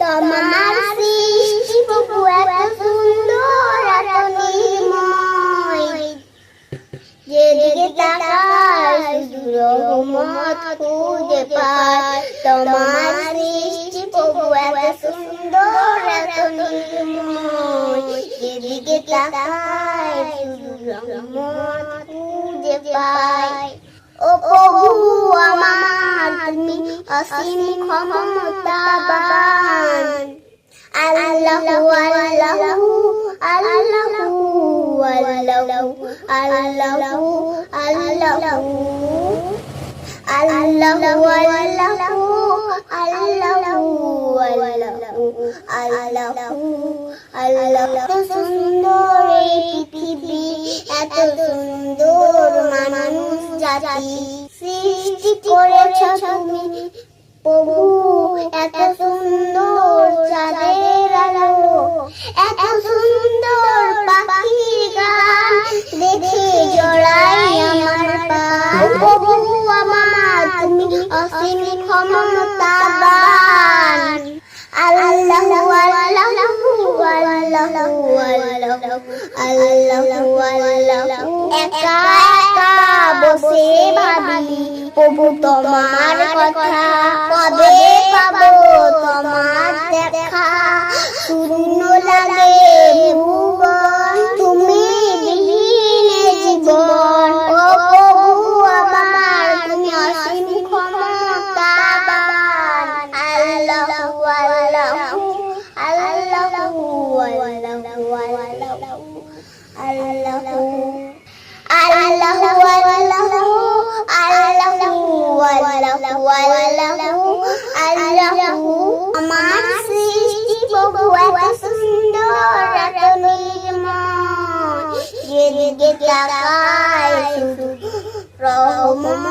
তোমার সৃষ্টি প্রভু এত সুন্দর এত নির্ময় যেদিকে শুধু রহমত খুঁজে পাই তোমার সৃষ্টি প্রভু এত সুন্দর এত নির্ময় যেদিকে শুধু রহমত খুঁজে পাই ও প্রভু আমার তুমি অসীম ক্ষমতাবান। আল্লাহু আল্লাহু আল্লাহু আল্লাহু আল্লাহু আল্লাহু। আল্লাহু আল্লাহু আল্লাহু আল্লাহু আল্লাহু আল্লাহু। সুন্দর এই পৃথিবী, এত সুন্দর জাতি সৃষ্টি করেছ তুমি। প্রভু, এত সুন্দর চাঁদের আলো, এত সুন্দর পাখির গান। দেখে জড়াই আমার প্রাণ। প্রভু, আমার তুমি অসীম বসে ভাবি প্রভু তোমার কথা কবে পাবো? তোমার দেখা শূন্য লাগে ভুবন। তুমি বিহীনে জীবন। ও প্রভু আমার তুমি অসীম ক্ষমতাবান। আল্লাহু আল্লাহু আল্লাহু আল্লাহু আল্লাহু। আল্লাহু আল্লাহু আল্লাহু আমার সৃষ্টি প্রভু এত সুন্দর এত নির্মল যেদিকে তাকাই শুধু রহমত